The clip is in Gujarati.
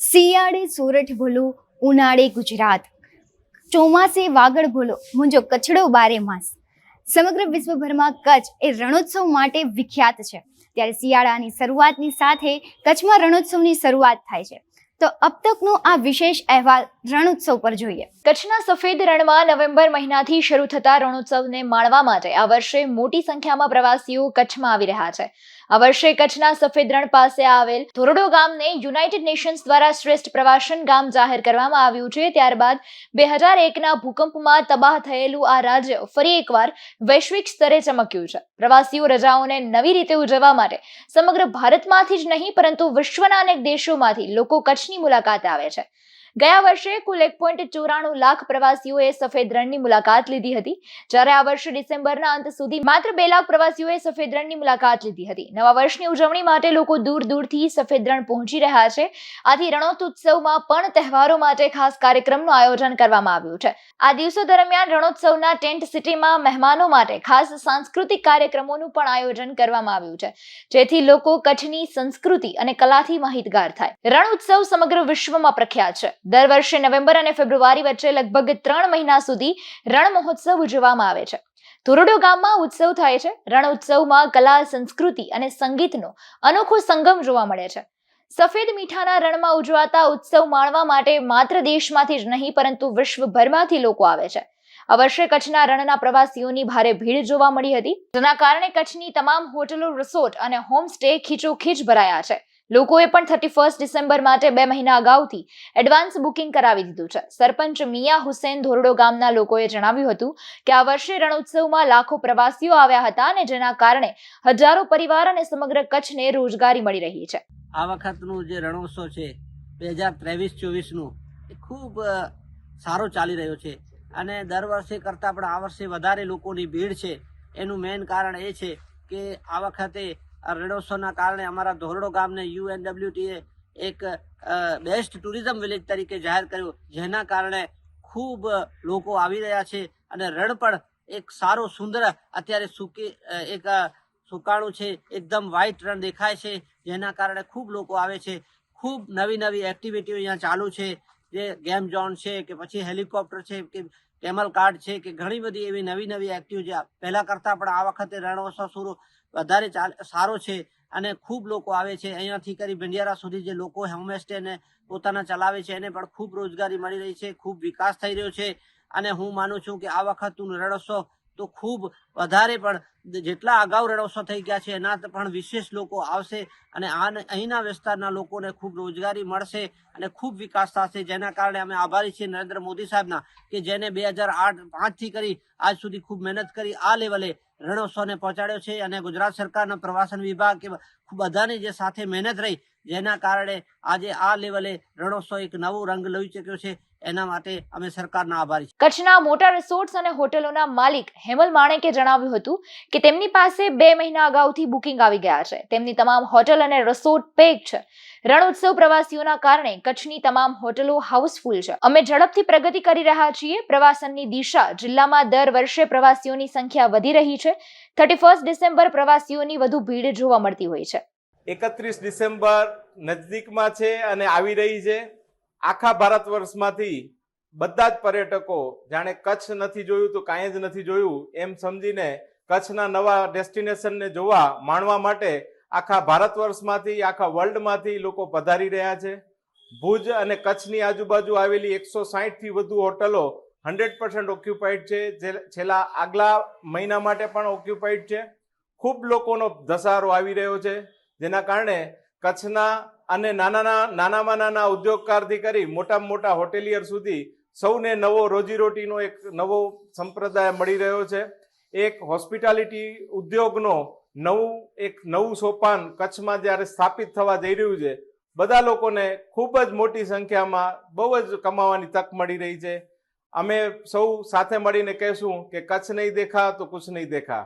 શિયાળે સોરઠ ભૂલો, ઉનાળે ગુજરાત. ચોમાસે વાગડ ભોલો, મુંજો કચડો બારે માસ. સમગ્ર વિશ્વભરમાં કચ્છ એ રણોત્સવ માટે વિખ્યાત છે. ત્યારે શિયાળાની શરૂઆતની સાથે કચ્છમાં રણોત્સવની શરૂઆત થાય છે. તો અબ તકનો આ વિશેષ અહેવાલ રણોત્સવ પર જોઈએ. કચ્છના સફેદ રણમાં નવેમ્બર મહિનાથી શરૂ થતા રણોત્સવને માણવા માટે આ વર્ષે મોટી સંખ્યામાં પ્રવાસીઓ કચ્છમાં આવી રહ્યા છે. આ વર્ષે કચ્છના સફેદ રણ પાસે આવેલ ધોરડો ગામને યુનાઇટેડ નેશન્સ દ્વારા શ્રેષ્ઠ પ્રવાસન ગામ જાહેર કરવામાં આવ્યું છે. ત્યારબાદ બે હજાર એકના ભૂકંપમાં તબાહ થયેલું આ રાજ્ય ફરી એકવાર વૈશ્વિક સ્તરે ચમક્યું છે. પ્રવાસીઓ રજાઓને નવી રીતે ઉજવવા માટે સમગ્ર ભારતમાંથી જ નહીં, પરંતુ વિશ્વના અનેક દેશોમાંથી લોકો કચ્છની મુલાકાત આવે છે. ગયા વર્ષે કુલ એક પોઈન્ટ ચોરાણું લાખ પ્રવાસીઓએ સફેદ રણની મુલાકાત લીધી હતી. જ્યારે આ વર્ષે ડિસેમ્બરના અંત સુધી માત્ર બે લાખ પ્રવાસીઓએ સફેદ રણની મુલાકાત લીધી હતી. નવા વર્ષની ઉજવણી માટે લોકો દૂર દૂરથી સફેદ રણ પહોંચી રહ્યા છે. આથી રણોત્સવમાં પણ તહેવારો માટે ખાસ કાર્યક્રમનું આયોજન કરવામાં આવ્યું છે. આ દિવસો દરમિયાન રણોત્સવના ટેન્ટ સિટીમાં મહેમાનો માટે ખાસ સાંસ્કૃતિક કાર્યક્રમોનું પણ આયોજન કરવામાં આવ્યું છે. જેથી લોકો કચ્છની સંસ્કૃતિ અને કલાથી માહિતગાર થાય. રણ ઉત્સવ સમગ્ર વિશ્વમાં પ્રખ્યાત છે. દર વર્ષે નવેમ્બર અને ફેબ્રુઆરી વચ્ચે લગભગ ત્રણ મહિના સુધી રણ મહોત્સવ ઉજવવામાં આવે છે. ધોરડો ગામમાં ઉત્સવ થાય છે. રણ ઉત્સવમાં કલા, સંસ્કૃતિ અને સંગીતનો અનોખો સંગમ જોવા મળે છે. સફેદ મીઠાના રણમાં ઉજવાતા ઉત્સવ માણવા માટે માત્ર દેશમાંથી જ નહીં, પરંતુ વિશ્વભરમાંથી લોકો આવે છે. આ વર્ષે કચ્છના રણના પ્રવાસીઓની ભારે ભીડ જોવા મળી હતી. જેના કારણે કચ્છની તમામ હોટલો, રિસોર્ટ અને હોમસ્ટે ખીચોખીચ ભરાયા છે. લોકોએ પણ થર્ટી ફર્સ્ટ ડિસેમ્બર માટે બે મહિના અગાઉથી એડવાન્સ બુકિંગ કરાવી દીધું છે. સરપંચ મિયા હુસેન ધોરડો ગામના લોકોએ જણાવ્યું હતું કે આ વર્ષે રણોત્સવમાં લાખો પ્રવાસીઓ આવ્યા હતા અને જેના કારણે હજારો પરિવાર અને સમગ્ર કચ્છને રોજગારી મળી રહી છે. આ વખતનું જે રણોત્સવ છે, બે હજાર ત્રેવીસ ચોવીસનું, એ ખૂબ સારો ચાલી રહ્યો છે. અને દર વર્ષે કરતાં પણ આ વર્ષે વધારે લોકોની ભીડ છે. એનું મેઇન કારણ એ છે કે આ વખતે રણોત્સવના કારણે અમારા ધોરડો ગામને યુએનડબ્લ્યુટીએ એક બેસ્ટ ટુરિઝમ વિલેજ તરીકે જાહેર કર્યું, જેના કારણે ખૂબ લોકો આવી રહ્યા છે અને રણ પણ એક સારો, સુંદર, અત્યારે સૂકી એક સુકાણું છે, એકદમ વ્હાઇટ રણ દેખાય છે, જેના કારણે ખૂબ લોકો આવે છે. ખૂબ નવી નવી એક્ટિવિટીઓ અહીંયા ચાલુ છે, જે ગેમ ઝોન છે, કે પછી હેલિકોપ્ટર છે, કે કેમલ કાર્ડ છે, કે ઘણી બધી એવી નવી નવી એક્ટિવિટી પહેલા કરતાં પણ આ વખતે રણોત્સવ શરૂ વધારે સારો છે અને ખૂબ લોકો આવે છે. અહીંયાથી કરી ભંડિયારા સુધી જે લોકો હોમસ્ટે ને પોતાના ચલાવે છે એને પણ ખૂબ રોજગારી મળી રહી છે, ખૂબ વિકાસ થઈ રહ્યો છે. અને હું માનું છું કે આ વખતનું રણોત્સવ તો ખૂબ વધારે પણ જેટલા અગાઉ રણોત્સવ થઈ ગયા છે, એના પણ વિશેષ લોકો આવશે અને આ અહીંના વિસ્તારના લોકોને ખૂબ રોજગારી મળશે અને ખૂબ વિકાસ થશે. જેના કારણે અમે આભારી છીએ નરેન્દ્ર મોદી સાહેબના કે જેને બે હજાર આઠ, પાંચથી કરી, આજ સુધી ખૂબ મહેનત કરી, આ લેવલે રણોત્સવને પહોંચાડ્યો છે અને ગુજરાત સરકારના પ્રવાસન વિભાગ કે બધાની જે સાથે મહેનત રહી, જેના કારણે આજે આ લેવલે રણોત્સવ એક નવો રંગ લઈ ચૂક્યો છે, એના માટે અમે સરકારના આભારી કચ્છના મોટા રિસોર્ટ્સ અને હોટલોના માલિક હેમલ માણેકે જણાવ્યું હતું કે તેમની પાસે બે મહિના અગાઉથી બુકિંગ આવી ગયા છે. તેમની તમામ હોટલ અને રસોટ પેક છે. રણોત્સવ પ્રવાસીઓના કારણે કચ્છની તમામ હોટલો હાઉસફુલ છે. અમે ઝડપથી પ્રગતિ કરી રહ્યા છીએ. પ્રવાસનની દિશા જિલ્લામાં દર વર્ષે પ્રવાસીઓની સંખ્યા વધી રહી છે. થર્ટી ફર્સ્ટ ડિસેમ્બર પ્રવાસીઓની વધુ ભીડ જોવા મળતી હોય છે. એકત્રીસ ડિસેમ્બર નજદીકમાં છે અને આવી રહી છે. આખા ભારત વર્ષમાંથી બધા જ પર્યટકો જાણે કચ્છ નથી જોયું તો કાંઈ જ નથી જોયું એમ સમજીને કચ્છના નવા ડેસ્ટિનેશનને જોવા માણવા માટે આખા ભારત વર્ષમાંથી, આખા વર્લ્ડમાંથી લોકો પધારી રહ્યા છે. ભુજ અને કચ્છની આજુબાજુ આવેલી એકસો સાહીઠથી વધુ હોટલો હંડ્રેડ પર્સન્ટ ઓક્યુપાઈડ છે, જે છેલ્લા આગલા મહિના માટે પણ ઓક્યુપાઈડ છે. ખૂબ લોકોનો ધસારો આવી રહ્યો છે. જેના કારણે કચ્છના અને નાના નાનામાં નાના ઉદ્યોગકારથી કરી મોટામાં મોટા હોટેલિયર સુધી સૌને નવો રોજીરોટીનો એક નવો સંપ્રદાય મળી રહ્યો છે. એક હોસ્પિટાલિટી ઉદ્યોગનો નવું, એક નવું સોપાન કચ્છમાં જ્યારે સ્થાપિત થવા જઈ રહ્યું છે, બધા લોકોને ખૂબ જ મોટી સંખ્યામાં બહુ જ કમાવાની તક મળી રહી છે. અમે સૌ સાથે મળીને કહેશું કે કચ્છ નહીં દેખા તો કુછ નહીં દેખા.